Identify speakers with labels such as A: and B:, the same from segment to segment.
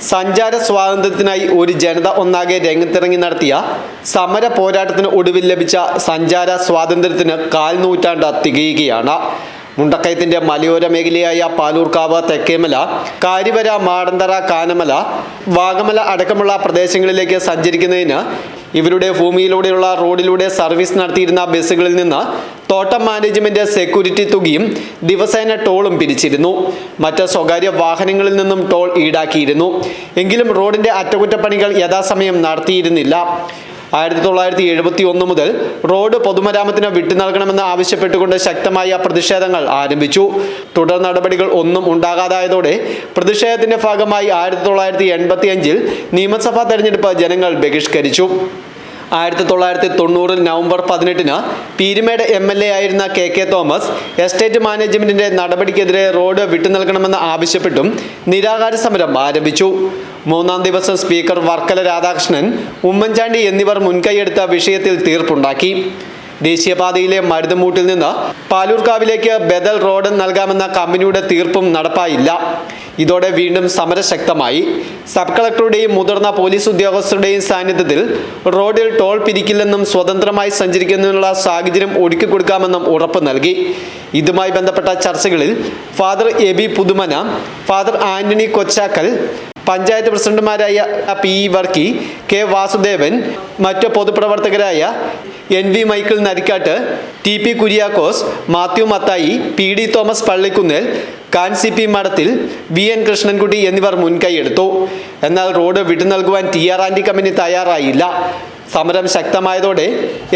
A: സഞ്ചാര സ്വാതന്ത്ര്യത്തിനായി ഒരു ജനത ഒന്നാകെ രംഗത്തിറങ്ങി നടത്തിയ സമര പോരാട്ടത്തിന് ഒടുവിൽ ലഭിച്ച സഞ്ചാര സ്വാതന്ത്ര്യത്തിന് കാൽ നൂറ്റാണ്ട് തികയുകയാണ്. മുണ്ടക്കയത്തിന്റെ മലയോര മേഖലയായ പാലൂർക്കാവ് തെക്കേമല കാരിവര മാടന്തറ കാനമല വാഗമല അടക്കമുള്ള പ്രദേശങ്ങളിലേക്ക് സഞ്ചരിക്കുന്നതിന് ഇവരുടെ ഭൂമിയിലൂടെയുള്ള റോഡിലൂടെ സർവീസ് നടത്തിയിരുന്ന ബസ്സുകളിൽ നിന്ന് തോട്ടം മാനേജ്മെന്റ് സെക്യൂരിറ്റി തുകയും ദിവസേന ടോളും പിരിച്ചിരുന്നു. മറ്റ് സ്വകാര്യ വാഹനങ്ങളിൽ നിന്നും ടോൾ ഈടാക്കിയിരുന്നു. എങ്കിലും റോഡിന്റെ അറ്റകുറ്റപ്പണികൾ യഥാസമയം നടത്തിയിരുന്നില്ല. ആയിരത്തി തൊള്ളായിരത്തി എഴുപത്തി ഒന്ന് മുതൽ റോഡ് പൊതുമരാമത്തിന് വിട്ടു നൽകണമെന്ന് ആവശ്യപ്പെട്ടുകൊണ്ട് ശക്തമായ പ്രതിഷേധങ്ങൾ ആരംഭിച്ചു. തുടർ നടപടികൾ ഒന്നും ഉണ്ടാകാതായതോടെ പ്രതിഷേധത്തിന്റെ ഭാഗമായി ആയിരത്തി തൊള്ളായിരത്തി എൺപത്തി അഞ്ചിൽ നിയമസഭാ തെരഞ്ഞെടുപ്പ് ജനങ്ങൾ ബഹിഷ്കരിച്ചു. ആയിരത്തി തൊള്ളായിരത്തി തൊണ്ണൂറിൽ നവംബർ പതിനെട്ടിന് പീരുമേട് എം എൽ എ ആയിരുന്ന കെ കെ തോമസ് എസ്റ്റേറ്റ് മാനേജ്മെന്റിന്റെ നടപടിക്കെതിരെ റോഡ് വിട്ടു നൽകണമെന്ന് ആവശ്യപ്പെട്ടും നിരാകാര സമരം ആരംഭിച്ചു. മൂന്നാം ദിവസം സ്പീക്കർ വർക്കല രാധാകൃഷ്ണൻ ഉമ്മൻചാണ്ടി എന്നിവർ മുൻകൈയെടുത്ത വിഷയത്തിൽ തീർപ്പുണ്ടാക്കി. ദേശീയപാതയിലെ മരുതമൂട്ടിൽ നിന്ന് പാലൂർക്കാവിലേക്ക് ബദൽ റോഡ് നൽകാമെന്ന കമ്പനിയുടെ തീർപ്പും നടപ്പായില്ല. ഇതോടെ വീണ്ടും സമരശക്തമായി സബ് കളക്ടറുടെയും മുതിർന്ന പോലീസ് ഉദ്യോഗസ്ഥരുടെയും സാന്നിധ്യത്തിൽ റോഡിൽ ടോൾ പിരിക്കില്ലെന്നും സ്വതന്ത്രമായി സഞ്ചരിക്കുന്നതിനുള്ള സാഹചര്യം ഒരുക്കി കൊടുക്കാമെന്നും ഉറപ്പ് നൽകി. ഇതുമായി ബന്ധപ്പെട്ട ചർച്ചകളിൽ father A Puthumana father Antony Kochakkal panchayat പ്രസിഡന്റുമാരായ P E Varkey K Vasudevan മറ്റു പൊതുപ്രവർത്തകരായ N V Michael Narikkattu T P Kuriakose Mathew Mathai P D Thomas Pallikunnel can C P Madathil V N Krishnankutty എന്നിവർ മുൻകൈയെടുത്തു എന്നാൽ road വിട്ടു നൽകുവാൻ T R Andy company തയ്യാറായില്ല. സമരം ശക്തമായതോടെ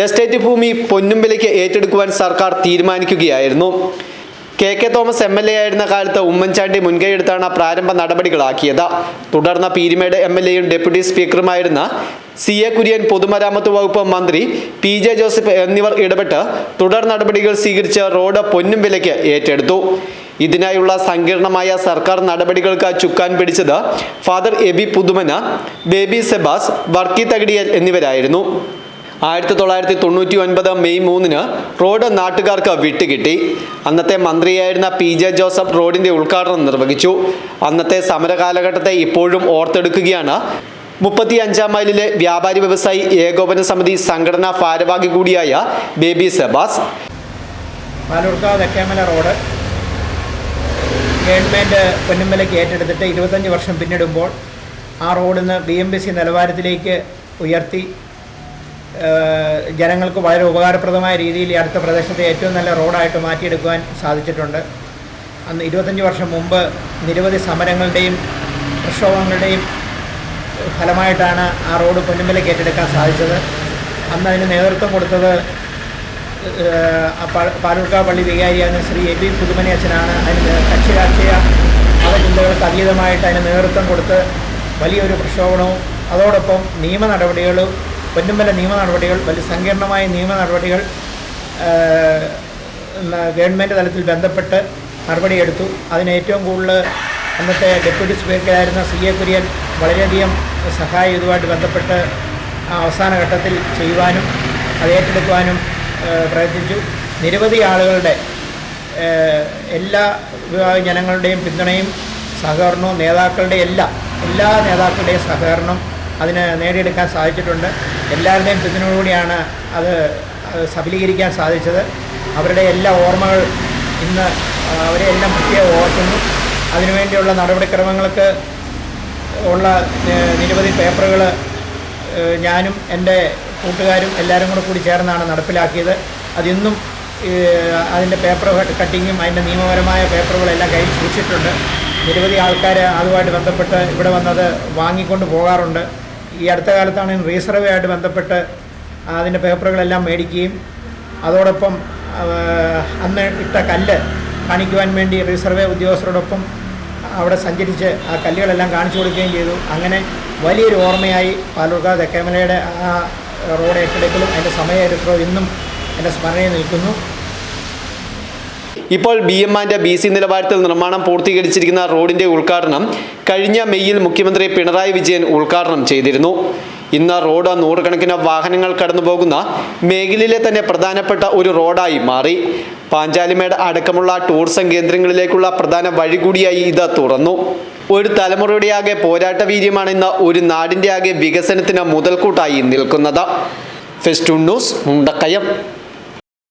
A: എസ്റ്റേറ്റ് ഭൂമി പൊന്നും വിലയ്ക്ക് ഏറ്റെടുക്കുവാൻ സർക്കാർ തീരുമാനിക്കുകയായിരുന്നു. K K Thomas M L A ആയിരുന്ന കാലത്ത് ഉമ്മൻചാണ്ടി മുൻകൈയെടുത്താണ് പ്രാരംഭ നടപടികളാക്കിയത്. തുടർന്ന് പീരിമേട് എം എൽ എയും ഡെപ്യൂട്ടി സ്പീക്കറുമായിരുന്ന സി എ കുര്യൻ പൊതുമരാമത്ത് വകുപ്പ് മന്ത്രി പി ജെ ജോസഫ് എന്നിവർ ഇടപെട്ട് തുടർ നടപടികൾ സ്വീകരിച്ച് റോഡ് പൊന്നും വിലയ്ക്ക് ഏറ്റെടുത്തു. ഇതിനായുള്ള സങ്കീർണമായ സർക്കാർ നടപടികൾക്ക് ചുക്കാൻ പിടിച്ചത് ഫാദർ എബി പുതുമന ബേബി സെബാസ് വർക്കി തകിടിയൽ എന്നിവരായിരുന്നു. ആയിരത്തി തൊള്ളായിരത്തി തൊണ്ണൂറ്റി ഒൻപത് മെയ് മൂന്നിന് റോഡ് നാട്ടുകാർക്ക് വിട്ടുകിട്ടി. അന്നത്തെ മന്ത്രിയായിരുന്ന പി ജെ ജോസഫ് റോഡിന്റെ ഉദ്ഘാടനം നിർവഹിച്ചു. അന്നത്തെ സമര കാലഘട്ടത്തെ ഇപ്പോഴും ഓർത്തെടുക്കുകയാണ്. മുപ്പത്തി അഞ്ചാം മൈലിലെ വ്യാപാരി വ്യവസായി ഏകോപന സമിതി സംഘടനാ ഭാരവാഹി കൂടിയായ ബേബി സെബാസ്.
B: റോഡ് ഗവൺമെന്റ് പൊന്നുമലയ്ക്ക് ഏറ്റെടുത്തിട്ട് ഇരുപത്തഞ്ച് വർഷം പിന്നിടുമ്പോൾ ആ റോഡിൽ ബി എം ബി സി നിലവാരത്തിലേക്ക് ഉയർത്തി. ജനങ്ങൾക്ക് വളരെ ഉപകാരപ്രദമായ രീതിയിൽ ഈ അടുത്ത പ്രദേശത്തെ ഏറ്റവും നല്ല റോഡായിട്ട് മാറ്റിയെടുക്കുവാൻ സാധിച്ചിട്ടുണ്ട്. അന്ന് ഇരുപത്തഞ്ച് വർഷം മുമ്പ് നിരവധി സമരങ്ങളുടെയും പ്രക്ഷോഭങ്ങളുടെയും ഫലമായിട്ടാണ് ആ റോഡ് പൊന്നുമലയ്ക്ക് ഏറ്റെടുക്കാൻ സാധിച്ചത്. അന്ന് അതിന് നേതൃത്വം കൊടുത്തത് പാലൂർക്കാവ് പള്ളി വികാരിയായിരുന്ന ശ്രീ എ ബി പുതുമണി അച്ഛനാണ്. അതിന് കക്ഷി രാഷ്ട്രീയ മതചിന്തകൾക്ക് അതീതമായിട്ട് അതിന് നേതൃത്വം കൊടുത്ത് വലിയൊരു പ്രക്ഷോഭണവും അതോടൊപ്പം നിയമ നടപടികളും പൊന്നുമല നിയമ നടപടികൾ വലിയ സങ്കീർണമായ നിയമ നടപടികൾ ഗവൺമെന്റ് തലത്തിൽ ബന്ധപ്പെട്ട് നടപടിയെടുത്തു. അതിന് ഏറ്റവും കൂടുതൽ അന്നത്തെ ഡെപ്യൂട്ടി സ്പീക്കറായിരുന്ന സി എ കുര്യൻ വളരെയധികം സഹായം ഇതുമായിട്ട് ബന്ധപ്പെട്ട് അവസാന ഘട്ടത്തിൽ ചെയ്യുവാനും അത് ഏറ്റെടുക്കുവാനും പ്രയത്നിച്ചു. നിരവധി ആളുകളുടെ എല്ലാ വിഭാഗ ജനങ്ങളുടെയും പിന്തുണയും സഹകരണവും നേതാക്കളുടെ എല്ലാ എല്ലാ നേതാക്കളുടെയും സഹകരണം അതിന് നേടിയെടുക്കാൻ സാധിച്ചിട്ടുണ്ട്. എല്ലാവരുടെയും പിന്തുണയോടുകൂടിയാണ് അത് സഫലീകരിക്കാൻ സാധിച്ചത്. അവരുടെ എല്ലാ ഓർമ്മകൾ ഇന്ന് അവരെ എല്ലാം പ്രത്യേകം ഓർക്കുന്നു. അതിനുവേണ്ടിയുള്ള നടപടിക്രമങ്ങൾക്ക് ഉള്ള നിരവധി പേപ്പറുകൾ ഞാനും എന്റെ കൂട്ടുകാരും എല്ലാവരും കൂടെ കൂടി ചേർന്നാണ് നടപ്പിലാക്കിയത്. അതിന്നും അതിന്റെ പേപ്പർ കട്ടിങ്ങും അതിന്റെ നിയമപരമായ പേപ്പറുകളെല്ലാം കയ്യിൽ സൂക്ഷിച്ചിട്ടുണ്ട്. നിരവധി ആൾക്കാർ അതുമായിട്ട് ബന്ധപ്പെട്ട് ഇവിടെ വന്നത് വാങ്ങിക്കൊണ്ട് പോകാറുണ്ട്. ഈ അടുത്ത കാലത്താണ് റീസർവേ ആയിട്ട് ബന്ധപ്പെട്ട് അതിന്റെ പേപ്പറുകളെല്ലാം മേടിക്കുകയും അതോടൊപ്പം അന്ന് ഇട്ട കല്ല് കാണിക്കുവാൻ വേണ്ടി റീസർവേ ഉദ്യോഗസ്ഥരോടൊപ്പം അവിടെ സഞ്ചരിച്ച് ആ കല്ലുകളെല്ലാം കാണിച്ചു കൊടുക്കുകയും ചെയ്തു. അങ്ങനെ വലിയൊരു ഓർമ്മയായി പാലൂർക്കാവ് തെക്കേമലയുടെ ആ റോഡ് ഏറ്റെടുക്കലും അതിന്റെ സമയചരിത്രവും ഇന്നും എന്റെ സ്മരണയിൽ നിൽക്കുന്നു.
A: ഇപ്പോൾ B M and B C നിലവാരത്തിൽ നിർമ്മാണം പൂർത്തീകരിച്ചിരിക്കുന്ന റോഡിന്റെ ഉദ്ഘാടനം കഴിഞ്ഞ മെയ്യിൽ മുഖ്യമന്ത്രി പിണറായി വിജയൻ ഉദ്ഘാടനം ചെയ്തിരുന്നു. ഇന്ന് റോഡ് നൂറുകണക്കിന് വാഹനങ്ങൾ കടന്നുപോകുന്ന മേഖലയിലെ തന്നെ പ്രധാനപ്പെട്ട ഒരു റോഡായി മാറി. പാഞ്ചാലിമേട് അടക്കമുള്ള ടൂറിസം കേന്ദ്രങ്ങളിലേക്കുള്ള പ്രധാന വഴി കൂടിയായി ഇത് തുറന്നു. ഒരു തലമുറയുടെ ആകെ പോരാട്ട വീര്യമാണ് ഇന്ന് ഒരു നാടിന്റെ ആകെ വികസനത്തിന് മുതൽക്കൂട്ടായി നിൽക്കുന്നത്. Festoon news Mundakayam.